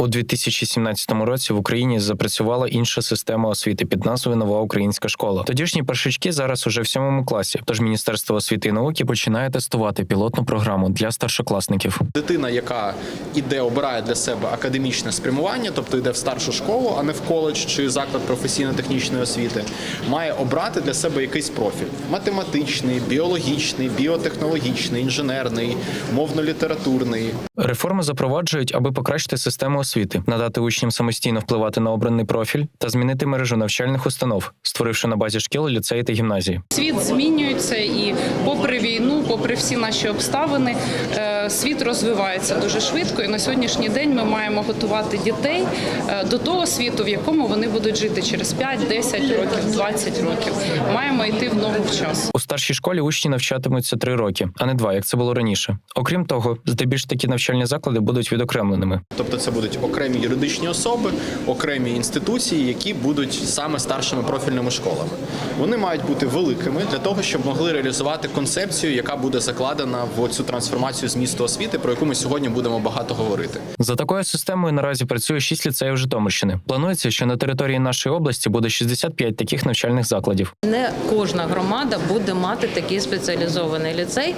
У 2017 році в Україні запрацювала інша система освіти під назвою Нова Українська школа. Тодішні першачки зараз уже в сьомому класі. Тож Міністерство освіти і науки починає тестувати пілотну програму для старшокласників. Дитина, яка іде, обирає для себе академічне спрямування, тобто йде в старшу школу, а не в коледж чи заклад професійно-технічної освіти, має обрати для себе якийсь профіль: математичний, біологічний, біотехнологічний, інженерний, мовно-літературний. Реформи запроваджують, аби покращити систему освіти, надати учням самостійно впливати на обраний профіль та змінити мережу навчальних установ, створивши на базі шкіл ліцеї та гімназії. Світ змінюється, і попри війну, попри всі наші обставини, е, світ розвивається дуже швидко. І на сьогоднішній день ми маємо готувати дітей е, до того світу, в якому вони будуть жити через 5, 10 років, 20 років. Маємо йти в ногу в час. У старшій школі учні навчатимуться три роки, а не два, як це було раніше. Окрім того, здебільш такі навчальні заклади будуть відокремленими. Тобто це будуть окремі юридичні особи, окремі інституції, які будуть саме старшими профільними школами. Вони мають бути великими для того, щоб могли реалізувати концепцію, яка буде закладена в цю трансформацію змісту освіти, про яку ми сьогодні будемо багато говорити. За такою системою наразі працює 6 ліцеїв Житомирщини. Планується, що на території нашої області буде 65 таких навчальних закладів. Не кожна громада буде мати такий спеціалізований ліцей.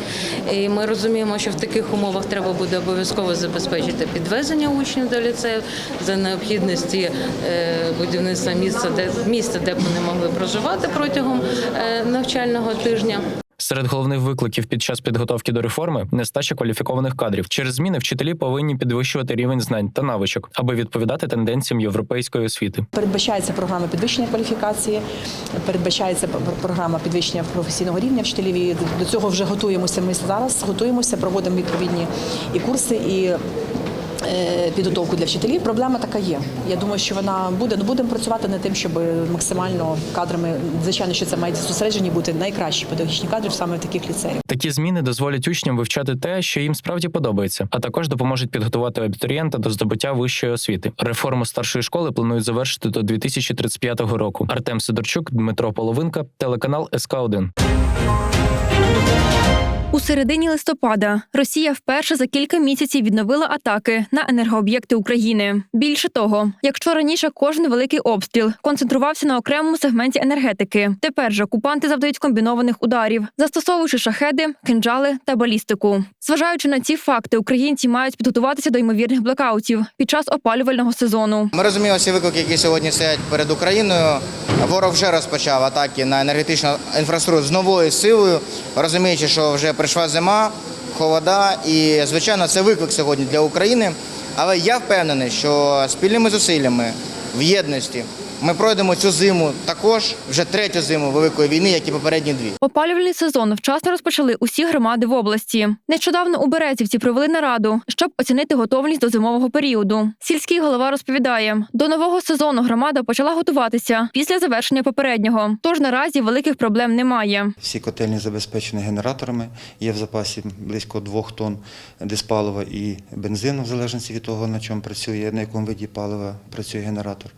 І ми розуміємо, що в таких умовах треба буде обов'язково забезпечити підвезення учнів до ліцею за необхідності е, будівництва місця, де місця, де б вони могли проживати протягом е, навчального тижня. Серед головних викликів під час підготовки до реформи нестача кваліфікованих кадрів. Через зміни вчителі повинні підвищувати рівень знань та навичок, аби відповідати тенденціям європейської освіти. Передбачається програма підвищення кваліфікації, передбачається програма підвищення професійного рівня вчителів. І до цього вже готуємося. Ми зараз готуємося, проводимо відповідні і курси, і підготовку для вчителів. Проблема така є. Я думаю, що вона буде. Ну будемо працювати над тим, щоб максимально кадрами, звичайно, що це мають зосереджені бути найкращі педагогічні кадри саме в таких ліцеях. Такі зміни дозволять учням вивчати те, що їм справді подобається, а також допоможуть підготувати абітурієнта до здобуття вищої освіти. Реформу старшої школи планують завершити до 2035 року. Артем Сидорчук, Дмитро Половинка, телеканал СК 1 У середині листопада Росія вперше за кілька місяців відновила атаки на енергооб'єкти України. Більше того, якщо раніше кожен великий обстріл концентрувався на окремому сегменті енергетики, тепер же окупанти завдають комбінованих ударів, застосовуючи шахеди, кинджали та балістику. Зважаючи на ці факти, українці мають підготуватися до ймовірних блекаутів під час опалювального сезону. Ми розуміємо всі виклики, які сьогодні стоять перед Україною. Ворог вже розпочав атаки на енергетичну інфраструктуру з новою силою, розуміючи, що вже прийшла зима, холода, і звичайно це виклик сьогодні для України. Але я впевнений, що спільними зусиллями в єдності ми пройдемо цю зиму також вже третю зиму великої війни, як і попередні дві. Опалювальний сезон вчасно розпочали усі громади в області. Нещодавно у Березівці провели нараду, щоб оцінити готовність до зимового періоду. Сільський голова розповідає, до нового сезону громада почала готуватися після завершення попереднього. Тож наразі великих проблем немає. Всі котельні забезпечені генераторами. Є в запасі близько двох тонн диспалива і бензину, в залежності від того, на чому працює, на якому виді палива працює генератор.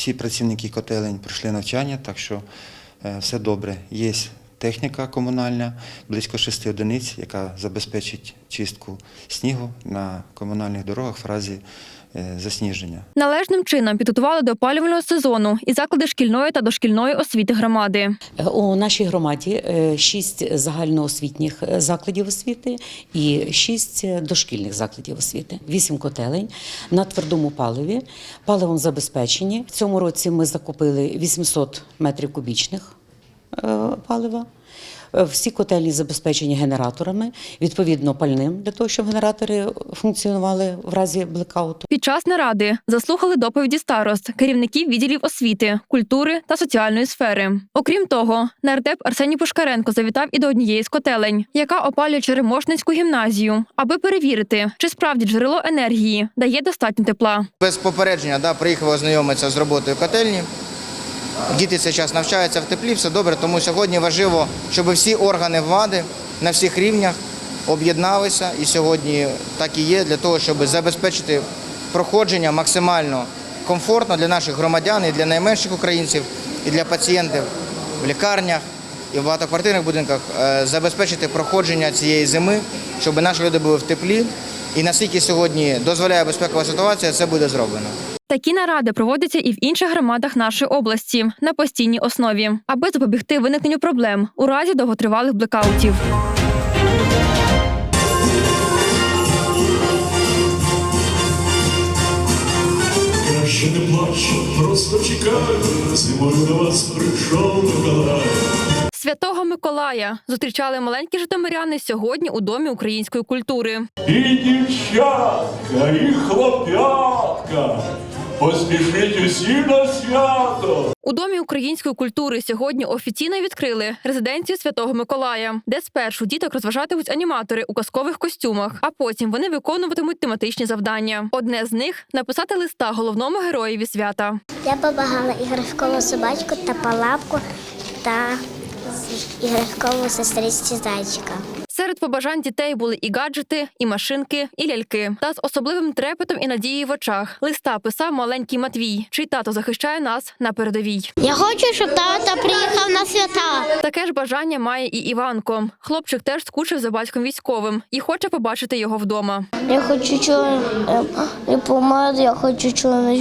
Всі, працівники котелень пройшли навчання, так що е, все добре. Є техніка комунальна, близько шести одиниць, яка забезпечить чистку снігу на комунальних дорогах в разі е, засніження. Належним чином підготували до опалювального сезону і заклади шкільної та дошкільної освіти громади. У нашій громаді е, шість загальноосвітніх е, закладів освіти і шість е, дошкільних закладів освіти. Вісім котелень на твердому паливі. Паливом забезпечені. В цьому році ми закупили 800 метрів кубічних е, палива. Е, Всі котельні забезпечені генераторами, відповідно пальним для того, щоб генератори функціонували в разі блекауту. Під час наради заслухали доповіді старост, керівників відділів освіти, культури та соціальної сфери. Окрім того, нардеп Арсеній Пушкаренко завітав і до однієї з котелень, яка опалює Черемошницьку гімназію, аби перевірити, чи справді джерело енергії дає достатньо тепла. Без попередження да, приїхав ознайомитися з роботою котельні. Діти цей час навчаються в теплі, все добре, тому сьогодні важливо, щоб всі органи влади на всіх рівнях об'єдналися. І сьогодні так і є для того, щоб забезпечити проходження максимально комфортно для наших громадян і для найменших українців, і для пацієнтів в лікарнях і в багатоквартирних будинках, е, забезпечити проходження цієї зими, щоб наші люди були в теплі І наскільки сьогодні дозволяє безпекова ситуація, це буде зроблено. Такі наради проводяться і в інших громадах нашої області на постійній основі, аби запобігти виникненню проблем у разі довготривалих блекаутів. Краще не плач, просто чекай, зимою до вас прийшов Миколай. Святого Миколая зустрічали маленькі житомиряни сьогодні у домі української культури. І дівчатка, і хлоп'ятка, поспішіть усі на свято. У домі української культури сьогодні офіційно відкрили резиденцію Святого Миколая, де спершу діток розважатимуть аніматори у казкових костюмах, а потім вони виконуватимуть тематичні завдання. Одне з них написати листа головному героєві свята. Я побагала іграшкову собачку та палапку та іграшкову сестричці зайчика. Серед побажань дітей були і гаджети, і машинки, і ляльки. Та з особливим трепетом і надією в очах листа писав маленький Матвій, чий тато захищає нас на передовій. Я хочу, щоб тато приїхав на свята. Таке ж бажання має і Іванко. Хлопчик теж скучив за батьком військовим і хоче побачити його вдома. Я хочу, щоб не помер, я хочу,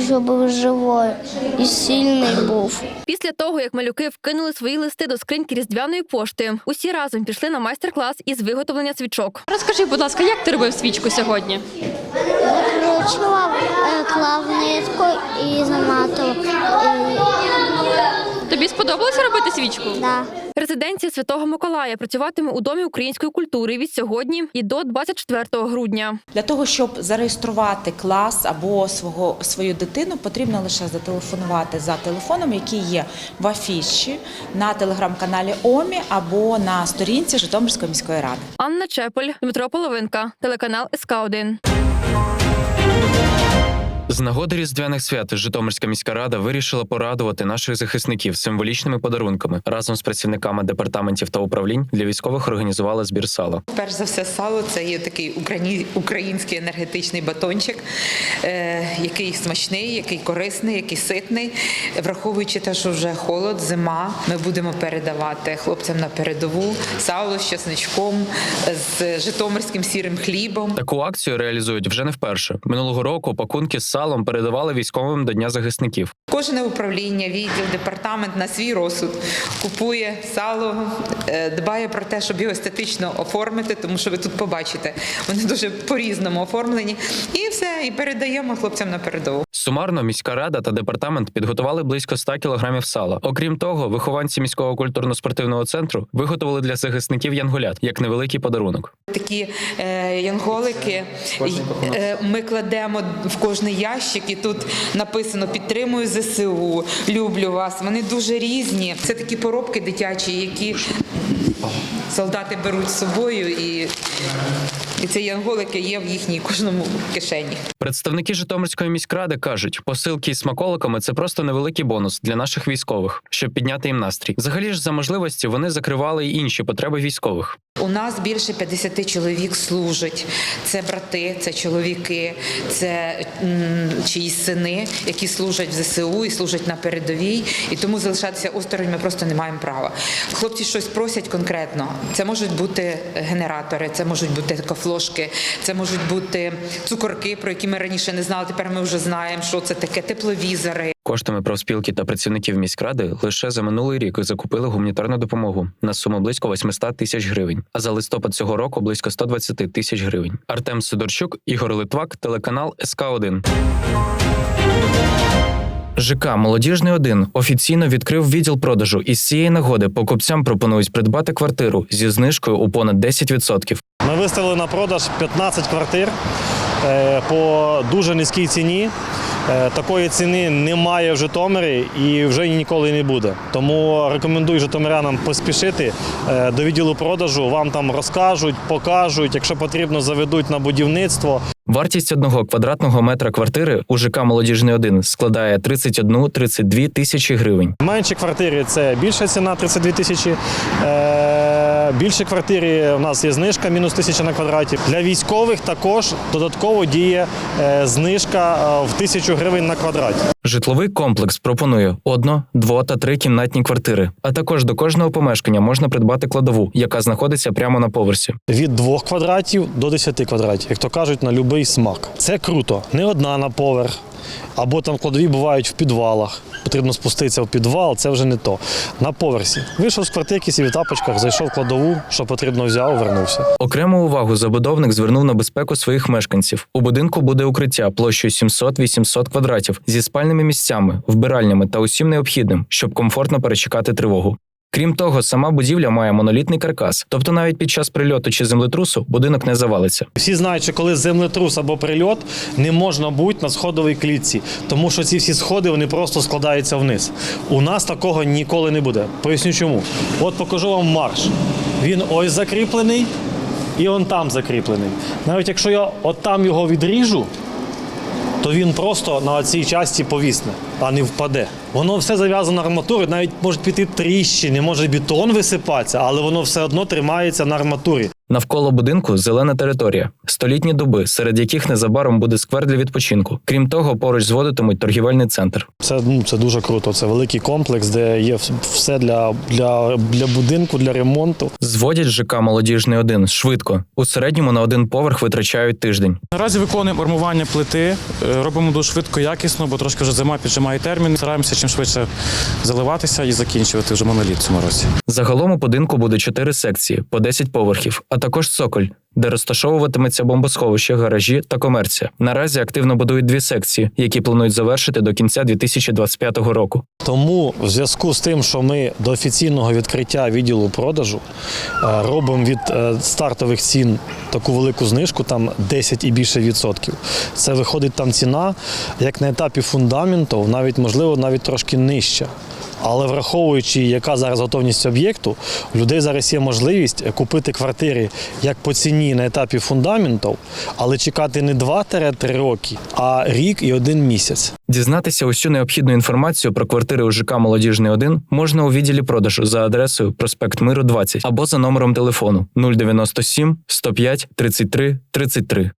щоб був живий і сильний був. Після того, як малюки вкинули свої листи до скриньки різдвяної пошти, усі разом пішли на майстер-клас із виготовлення свічок. Розкажи, будь ласка, як ти робив свічку сьогодні? Викручував, е, клав нитку і заматував. Тобі сподобалося робити свічку? Да. Резиденція Святого Миколая працюватиме у домі української культури від сьогодні і до 24 грудня. Для того, щоб зареєструвати клас або свого свою дитину, потрібно лише зателефонувати за телефоном, який є в афіші на телеграм-каналі ОМІ або на сторінці Житомирської міської ради. Анна Чепель, Дмитро Половинка, телеканал СК 1 З нагоди різдвяних свят Житомирська міська рада вирішила порадувати наших захисників символічними подарунками. Разом з працівниками департаментів та управлінь для військових організували збір сала. Перш за все, сало це є такий украї- український енергетичний батончик, е, який смачний, який корисний, який ситний. Враховуючи те, що вже холод, зима, ми будемо передавати хлопцям на передову сало з чесничком, з житомирським сірим хлібом. Таку акцію реалізують вже не вперше. Минулого року пакунки з салом передавали військовим до Дня захисників. Кожне управління, відділ, департамент на свій розсуд купує сало, е, дбає про те, щоб його естетично оформити, тому що ви тут побачите, вони дуже по-різному оформлені. І все, і передаємо хлопцям на передову. Сумарно міська рада та департамент підготували близько 100 кілограмів сала. Окрім того, вихованці міського культурно-спортивного центру виготовили для захисників янголят як невеликий подарунок. Такі е, янголики е, ми кладемо в кожний ящик, і тут написано Підтримую ЗСУ, люблю вас. Вони дуже різні. Це такі поробки дитячі, які солдати беруть з собою, і, і ці янголики є в їхній кожному кишені. Представники Житомирської міськради кажуть, посилки із смаколиками це просто невеликий бонус для наших військових, щоб підняти їм настрій. Взагалі ж за можливості вони закривали й інші потреби військових. У нас більше 50 чоловік служать. Це брати, це чоловіки, це чиїсь сини, які служать в ЗСУ і служать на передовій. І тому залишатися осторонь ми просто не маємо права. Хлопці щось просять конкретно. Це можуть бути генератори, це можуть бути кафлошки, це можуть бути цукорки, про які ми раніше не знали. Тепер ми вже знаємо, що це таке тепловізори. Коштами профспілки та працівників міськради лише за минулий рік закупили гуманітарну допомогу на суму близько 800 тисяч гривень, а за листопад цього року близько 120 тисяч гривень. Артем Сидорчук, Ігор Литвак, телеканал СК 1 ЖК Молодіжний 1 офіційно відкрив відділ продажу. І з цієї нагоди покупцям пропонують придбати квартиру зі знижкою у понад 10%. Ми виставили на продаж 15 квартир е, по дуже низькій ціні. Е, Такої ціни немає в Житомирі і вже ніколи не буде. Тому рекомендую житомирянам поспішити е, до відділу продажу. Вам там розкажуть, покажуть. Якщо потрібно, заведуть на будівництво. Вартість одного квадратного метра квартири у ЖК Молодіжний 1 складає 31-32 тисячі гривень. Менші квартири це більша ціна 32 тисячі. Е, Більші квартири у нас є знижка мінус тисяча на квадраті. Для військових також додатково діє е, знижка е, в тисячу гривень на квадрат. Житловий комплекс пропонує одно, дво та три кімнатні квартири. А також до кожного помешкання можна придбати кладову, яка знаходиться прямо на поверсі. Від двох квадратів до 10 квадратів, як то кажуть, на будь-який смак. Це круто. Не одна на поверх. Або там кладові бувають в підвалах. Потрібно спуститися в підвал, це вже не то. На поверсі. Вийшов з квартирки, сів в тапочках, зайшов в кладову, що потрібно взяв, вернувся. Окрему увагу забудовник звернув на безпеку своїх мешканців. У будинку буде укриття площею 700-800 квадратів зі спальними місцями, вбиральнями та усім необхідним, щоб комфортно перечекати тривогу. Крім того, сама будівля має монолітний каркас, тобто навіть під час прильоту чи землетрусу будинок не завалиться. Всі знають, що коли землетрус або прильот, не можна бути на сходовій клітці, тому що ці всі сходи вони просто складаються вниз. У нас такого ніколи не буде. Поясню чому. От покажу вам марш. Він ось закріплений і он там закріплений. Навіть якщо я от там його відріжу, то він просто на цій часті повісне, а не впаде. Воно все зав'язано арматурою, навіть можуть піти тріщини, може бетон висипатися, але воно все одно тримається на арматурі. Навколо будинку зелена територія, столітні дуби, серед яких незабаром буде сквер для відпочинку. Крім того, поруч зводитимуть торгівельний центр. Це, ну, це дуже круто. Це великий комплекс, де є все для, для, для будинку, для ремонту. Зводять ЖК Молодіжний 1 швидко. У середньому на один поверх витрачають тиждень. Наразі виконуємо армування плити, е, робимо дуже швидко, якісно, бо трошки вже зима піджимає термін. Стараємося чим швидше заливатися і закінчувати вже моноліт цьому році. Загалом у будинку буде чотири секції по 10 поверхів, а також цоколь, де розташовуватиметься бомбосховище, гаражі та комерція. Наразі активно будують дві секції, які планують завершити до кінця 2025 року. Тому в зв'язку з тим, що ми до офіційного відкриття відділу продажу е, робимо від е, стартових цін таку велику знижку, там 10 і більше відсотків. Це виходить там ціна, як на етапі фундаменту, навіть можливо, навіть трошки нижча. Але враховуючи, яка зараз готовність об'єкту, у людей зараз є можливість купити квартири як по ціні на етапі фундаментів, але чекати не 2-3 роки, а рік і один місяць. Дізнатися усю необхідну інформацію про квартири у ЖК Молодіжний 1 можна у відділі продажу за адресою проспект Миру 20 або за номером телефону 097 105 33 33.